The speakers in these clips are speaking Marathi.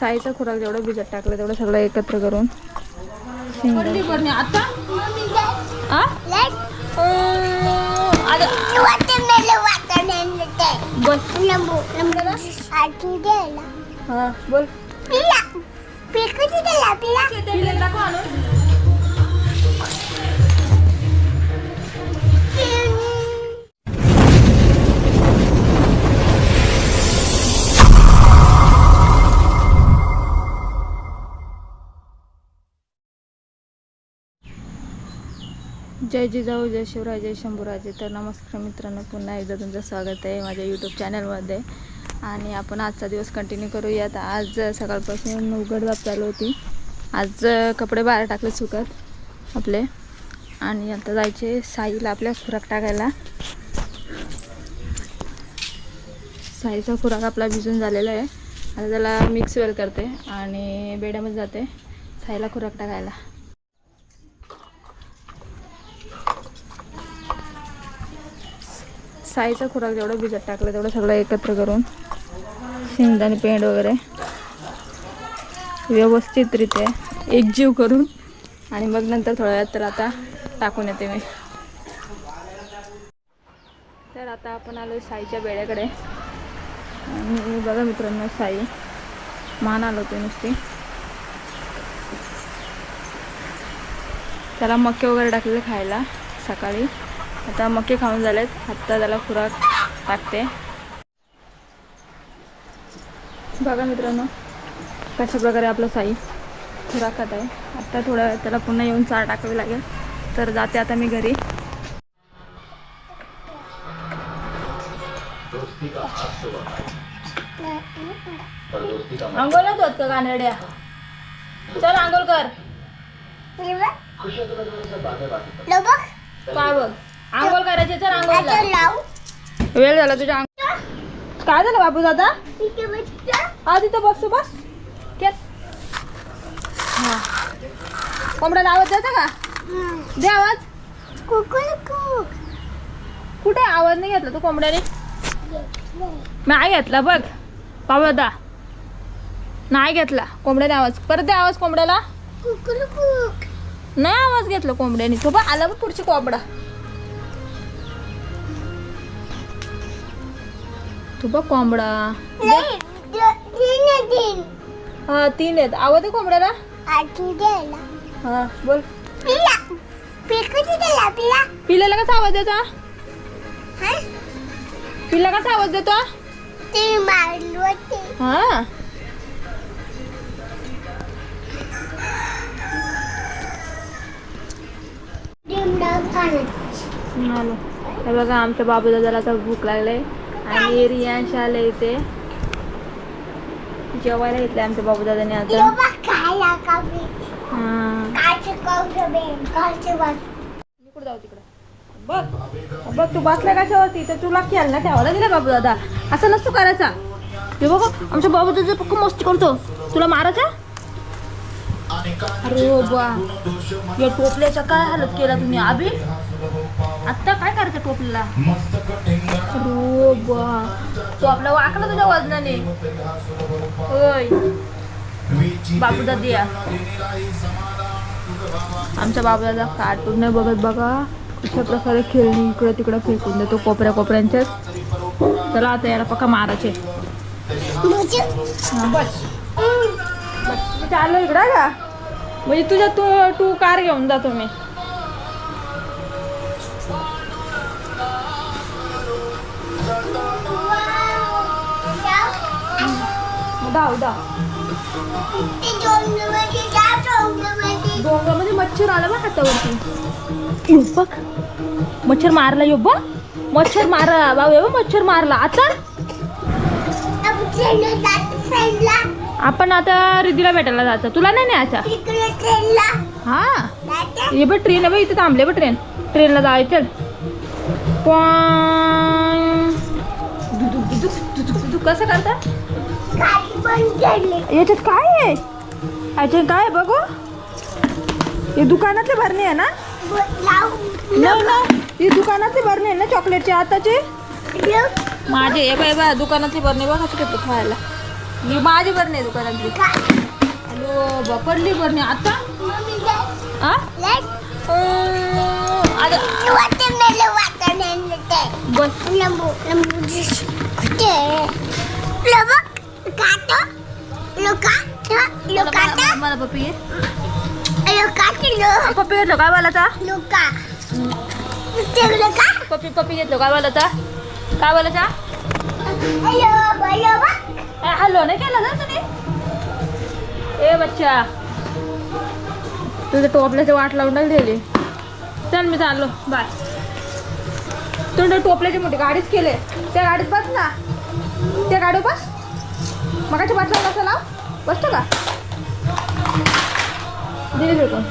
साईचा खुराक जेवढं भिजत टाकलं तेवढं सगळं एकत्र करून. शेंगदाणे. आता? आ? बोल. जय जिजाऊ जय शिवराय जय शंभूराजे. तर नमस्कार मित्रांनो पुन्हा एकदा तुमचं स्वागत आहे माझ्या यूट्यूब चॅनलमध्ये आणि आपण आजचा दिवस कंटिन्यू करूयात. आज सकाळपासून उघडवाप चालू होती. आज कपडे बाहेर टाकले सुकत आपले. आणि आता जायचे साईला आपल्या खुराक टाकायला. साईचा खुराक आपला भिजून झालेला आहे. आता त्याला मिक्स वेल करते आणि बेड्यामध्ये जाते. साईला खुराक टाकायला. साईचा खुराक जेवढं भिजत टाकलं तेवढं सगळं एकत्र करून शेंगदाणे पेंड वगैरे व्यवस्थितरित्या एकजीव करून आणि मग नंतर थोड्या वेळात तर आता टाकून येते मी. तर आता आपण आलो साईच्या बेड्याकडे. आणि बघा मित्रांनो साई मान आलो होते नुसती. त्याला मक्के वगैरे टाकलेले खायला सकाळी. आता मक्के खाऊन झालेत. आत्ता त्याला खुराक टाकते. बघा मित्रांनो कशा प्रकारे आपलं साई खुराक खात आहे. आत्ता थोड्या वेळात त्याला पुन्हा येऊन चार टाकावी लागेल. तर जाते आता मी घरी. आंघोळच होत का गाणेड्या चल आंघोळ कर. काय बघ? आंघोळ करायची चल आंघोळला वेळ झाला तुझ्या अंग काय झालं बापू दादा? हा तिथं बसतो बस केस हा. कोंबड्याला आवाज द्यायचा का? दे आवाज. कुठे आवाज नाही घेतला तू कोंबड्याने? नाही घेतला बघ. बाबा दा नाही घेतला कोंबड्याने आवाज. परत दे आवाज कोंबड्याला. नाही आवाज घेतला कोंबड्याने. तो बघ आला बघ पुढची कोंबडा. तू बघ कोंबडा हा तीन आहेत. आवाज आहे कोंबड्याला. हा बोल. पिल्याला कसा आवाज देतो? पिल्ला कसा आवाज देतो? हा. हे बघा आमच्या बाबू दादाला तर भूक लागले आणि रियांश आले इथे. जेवायला घेतले आमच्या बाबू दादाने आता हा. जाऊ तिकडं? बघ. बघ तू बसला कशावरती? तर तुला खेळणं ठेवायला दिला बाबू दादा असं नसतो करायचा. हे बघ आमच्या बाबू दादा पक्क मस्ती करतो. तुला मारायचा? अरे बा या टोपल्याचा काय हालत केला तुम्ही अभि आत्ता काय करायचं अरे बा तो आपला वाकला तुझ्या वजनाने. होय. बाबू. दादिया आमचा बाबूदादा कार्टून नाही बघत बघा. कशा प्रकारे खेळणी इकडे तिकडे फेकून देतो कोपऱ्या कोपऱ्यांच्यात. चला आता याला पक्का मारायचे. चाललो इकडं का? म्हणजे तुझ्या तू तू कार घेऊन जातो मी. धाव धाव डोंगरामध्ये मच्छर आला बा हातावरती. बघ. मच्छर मारला यो बा मच्छर मारला बाबा यो मच्छर मारला. आता? आपण आता रिद्धीला भेटायला जायचं. तुला नाही न्यायचा? हा. ये बघ ट्रेन आहे बघ इथे थांबले बघ ट्रेन ट्रेनला जायचं दुदुक. कसं करता? याच्यात काय आहे याच्यात काय आहे बघू हे दुकानातले भरणे आहे ना नाही ना ही दुकानातले भरणे आहे ना चॉकलेटचे आताचे माझे हे बाय बा दुकानातले भरणे बघा कसे खायला ही माझे भरणे आहे दुकानातली हॅलो बकडली भरणे आता बस मला पप्पी पप्पी घेतलो काय बोलायचा पप्पी पप्पी घेतलो काय बोलायचा काय बोलायचा हॅलो नाही केला ना तुम्ही? ए बच्चा. तुझं टोपल्याची वाट लावून दिली चल मी चाललो. बाय. तुझं टोपल्याची मोठी गाडीच केले. त्या गाडीत बस ना. त्या गाडीवर बस. मगाच्या बाटला बसा लाव. बसतो का? दिली बिलकुल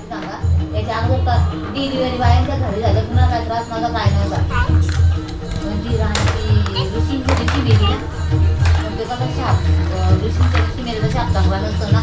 सांगा. त्याच्या अगोदर डिलिव्हरी बायांच्या घरी झालं. पुन्हा काय त्रास माझा काय नव्हता म्हणजे राहण्याची ऋषींची ऋषी गेली ना. म्हणजे ते कसं शाप ऋषींच्या ऋषी मेलेला शाप चांगला नसतो ना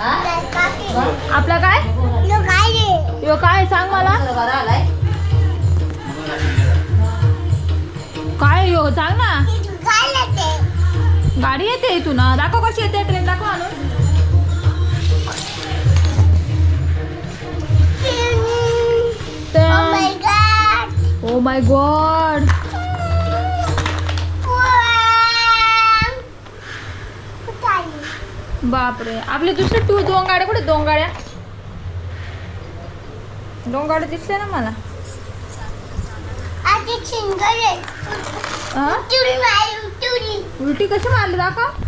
आपला काय? यो काय सांग मला. काय यो सांग ना. गाडी येते इथून. दाखव कशी येते ट्रेन दाखव आणून. ओ माय गॉड बापरे. आपले दुसरे टू दोन गाड्या कुठे दोन गाड्या दोन गाड्या दिसल्या ना मला? उलटी कशी मारली दाखव.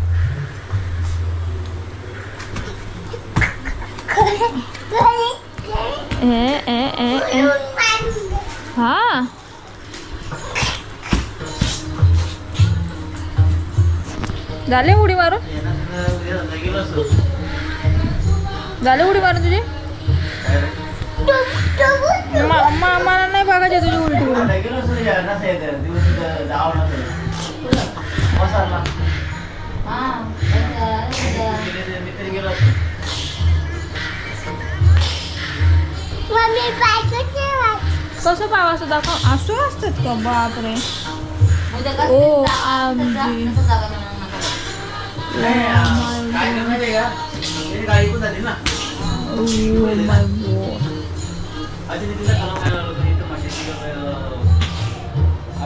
ए ए ए ए. हा. झाले उडी मारून? झालं उडी मारून तुझी? मला नाही बघायची तुझी उलटी उडी कसं पाव असं दाखव असं असतात का बापरे? ओ, आमची. नाही, झाली ना.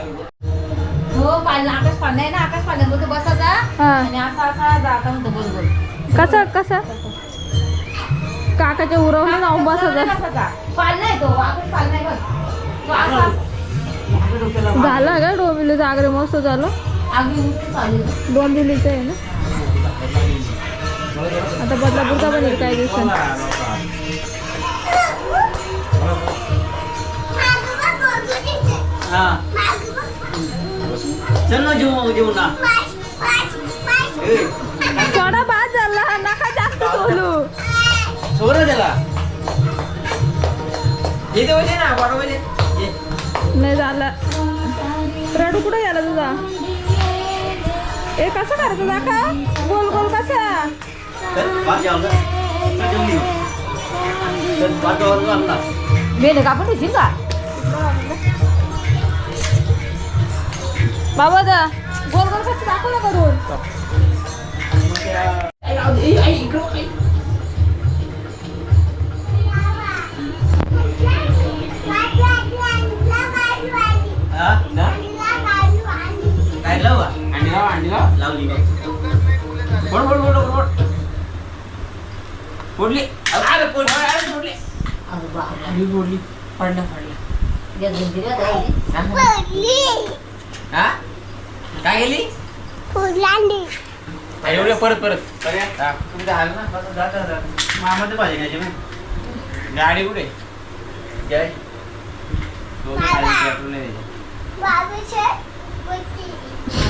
हो पाहिलं आकाश ना आकाश पाडण्यामध्ये बसायचा. आणि असा असा जाता म्हणतो गोल गोल कसा कसा काकाच्या उरवून जाऊन बसायचं पाळणा आहे तो आकाश बघ तो असा डोक्याला मार. झाला का डोंबिवलीचं आग्रे मस्त झालं आहे. डोंबिवलीचं आहे ना आता बदलापूरचा पण येईल काही दिवसांनी हा. चल ना जेवू जेवू ना. थोडा बाद झाला नका जास्त बोलू. सोड ना त्याला येते होते ना. ये. नाही झाला. रडू कुठे गेला तुझा? ए कसं करायचं दाखा गोल गोल कसा? मेले का आपण ठेवशील का बाबा दा गोल गोल कसं दाखव ना करून? लावली बघ. फोड, फोड, फोड, फोड. फोडली. अरे, फोडली, अरे, फोडली. अरे फोडली. पडलं, पडलं. हा? काय गेली अरे एवढं परत परत. हा, तुमचं हाल ना? बस, जा, जा, जा. मामाचं पाहिजे न्यायची मग गाडी कुठे? जय. दोन खाली पेट्रोल नाही द्यायचे.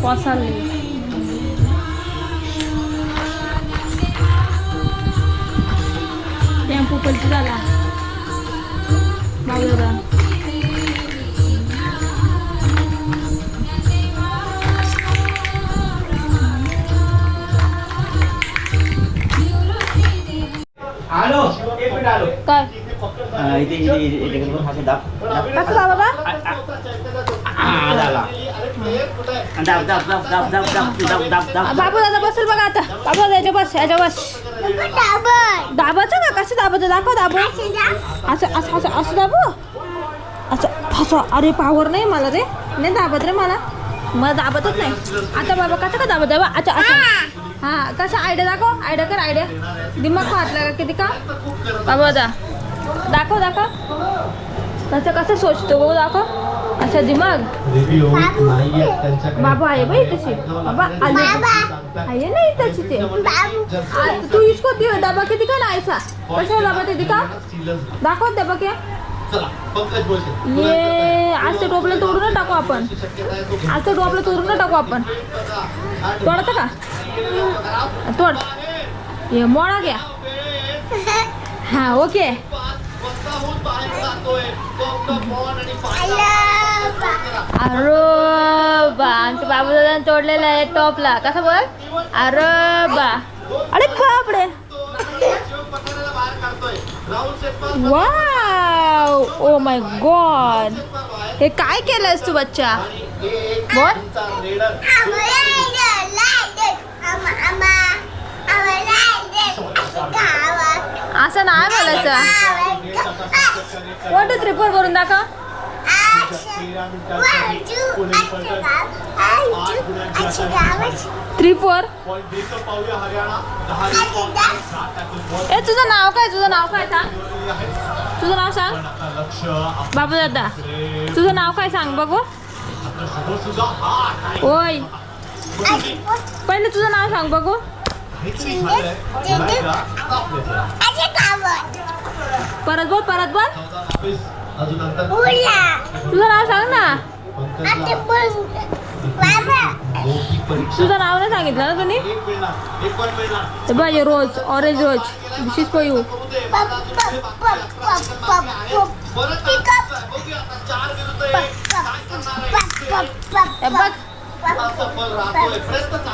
45 tempo Yang girare là ma allora Ini, ini, ini, ini, Itu ini, ini, ini, ini, ini, ini, ini, ini, दाब दाब दाब दाब दाब दाब दाब दाब दाब बाबू दादा बसेल बघा आता. बाबू दादा याच्या बस याच्या बस. दाबाचं का? कसं दाबाचं दाखव दाबू. असं असं असं असं दाबू. असं असं अरे पावर नाही मला रे. नाही दाबत रे मला. मला दाबतच नाही. आता बाबा कसं का दाबत? दाबा अच्छा अच्छा. हां कसं? आयडिया दाखव. आयडिया कर आयडिया. दिमाग फाटला का किती का? बाबा दा दाखव दाखव. त्याचं कसं सोचतो गो दाखव. अच्छा दिमाग. बाबा आहे बाई तशी. बाबा आली. आहे नाही तशी ते तू इसको दियो डबा किती का नाहीसा कशा डबा ते का दाखव डबा के. ये आजचं ते टोपलं तोडून टाकू आपण. आजचं ते टोपलं तोडून टाकू आपण. तोडत का? तोड. ये मोडा घ्या. हा ओके. अरे बा आमच्या बाबू दादा तोडलेला आहे टॉपला. कसा बोल? अरे बा. अरे बापडे वाव ओ माय गॉड हे काय केलंयस तू बच्चा? बोल. असं नाही बोलायचं. वन टू थ्री फोर करून दाखव. थ्री फोर ए तुझं नाव काय? तुझं नाव काय सांग? तुझं नाव सांग. बाबू दादा तुझं नाव काय सांग बघू. ओय पहिले तुझं नाव सांग बघू. परत बोल परत बोल तुझं नाव सांग ना तुझं नाव नाही सांगितलं ना तुम्ही ते पाहिजे रोज orange rose this is for you हे बघ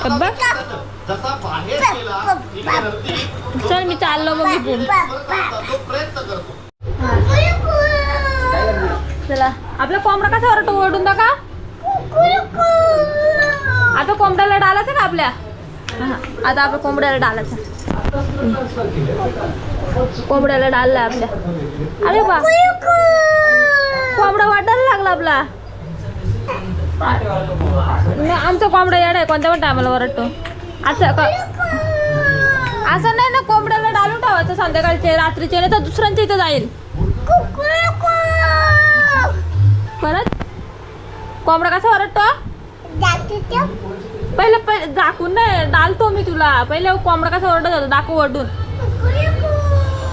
हे बघ चल मी चाललो मग इथून चला. आपला कोंबडा कसा ओरडतो ओरडून दाखा आता कोंबड्याला डालायचं का आपल्या? हा, आता आपल्या कोंबड्याला डालायचं. कोंबड्याला डालला आपल्या. अरे बा कोंबडा वाटायला लागला आपला. नाही, आमचा कोंबडा येडा आहे कोणत्या पण टायमाला ओरडतो. असं का असं नाही ना संध्याकाळचे रात्रीचे नाही तर दुसऱ्यांच्या इथं जाईल. परत? कोंबडा कसा ओरडतो? पहिले पहिले दाखवून नाही डालतो मी तुला. पहिले कोंबडा कसा ओरडत होता दाखव ओरडून.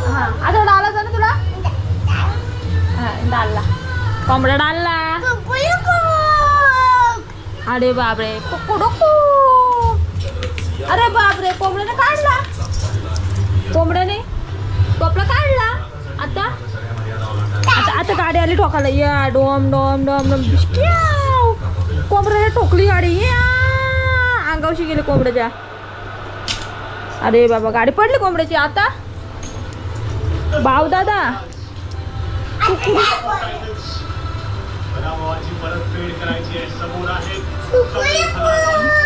हा आता डालायचा ना तुला? हा डालला. कोंबडा डालला. अरे बापरे कुकुडुकू अरे बापरे कोंबड्याने काढला. कोंबड्याने टोपला काढला. आता? आता आता गाडी आली ठोकायला या डोम डोम डोम डोम. कोंबड्याने ठोकली गाडी. या अंगावशी गेली कोंबड्याच्या. अरे बाबा गाडी पडली कोंबड्याची. आता? भाऊ दादा करायची आहे. समोर आहे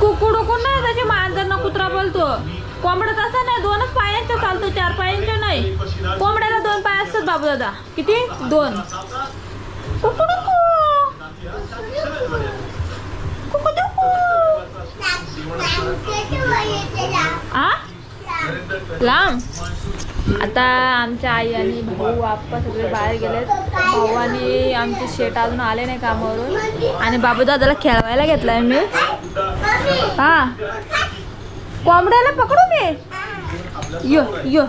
कुकुड कोण नाही त्याचे मांजरनं कुत्रा बोलतो. कोंबडा तसा नाही दोनच पायांचा चालतो चार पायांचा नाही. कोंबड्याला दोन पाय असतात बाबू दादा किती? दोन. कुकुडुकू. लांब. आता आमच्या आई आणि भाऊ आप्पा सगळे बाहेर गेलेत. भाऊ आणि आमचे शेट अजून आले नाही कामावरून. आणि बाबू दादाला खेळवायला घेतलाय मी. हा. कोंबड्याला पकडू मी? यो यो.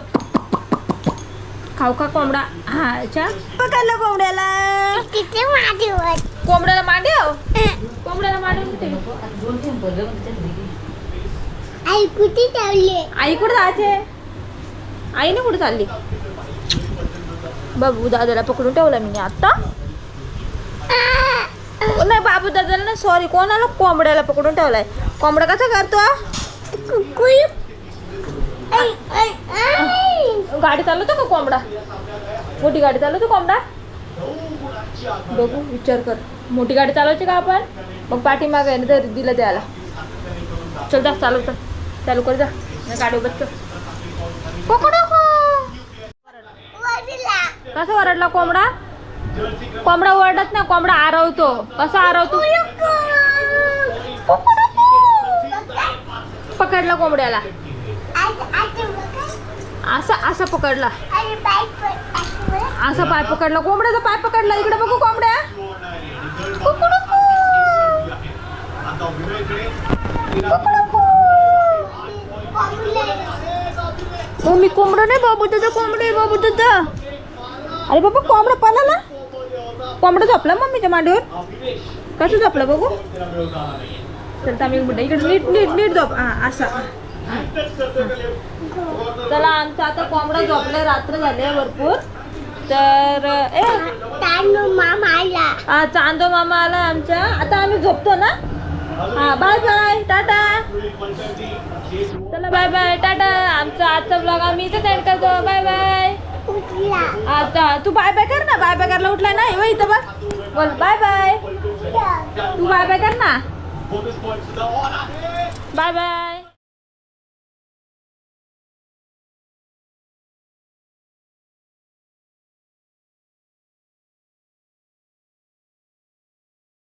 खाऊ का कोंबडा? हा अच्छा पकडलं कोंबड्याला. कोंबड्याला मांडव कोंबड्याला मांडव कुठे पण त्याच्यात दिली. आई कुठे जायचे आईने कुठे चालली? बाबू दादाला पकडून ठेवला मी आता. नाही बाबू दादाला ना सॉरी कोणाला कोंबड्याला पकडून ठेवलाय? कोंबडा कसा करतो? गाडी चालवतो का कोंबडा? मोठी गाडी चालवतो कोंबडा? बघू विचार कर. मोठी गाडी चालवायची का आपण? मग पाठीमागे ना तर दिलं द्यायला चल जा चालव चल कर जा. गाडी बस पकडू कसा ओरडला कोंबडा? कोंबडा ओरडत ना कोंबडा आरवतो. कसा आरवतो? पकडला कोंबड्याला. असा असा पकडला. असा. पाय पकडला. कोंबड्याचा पाय पकडला. इकडे बघू कोंबड्या. कुकुडुकू. विनयकडे मम्मी कोंबडा नाही बाबू तुझं कोंबडा आहे बाबू तुझं अरे बाबा कोंबडा पळाला कोंबडा झोपला मम्मीच्या मांडीवर? कसं झोपलं बघू चल आम्ही म्हणलं इकडे नीट नीट नीट झोप. हा असा. हा. चला आमचा आता कोंबडा झोपलाय रात्र झाले भरपूर. तर ए. हा चांदो मामा आला आमच्या. आता आम्ही झोपतो ना? हा बाय बाय टाटा. चला बाय बाय टाटा. आमचा आजचा ब्लॉग आम्ही इथेच एंड करतो. बाय बाय आता तू बाय बाय कर ना. बाय बाय करायला उठलाय ना हे बघ इथं बघ. बोल बाय बाय तू बाय बाय कर ना. Bye bye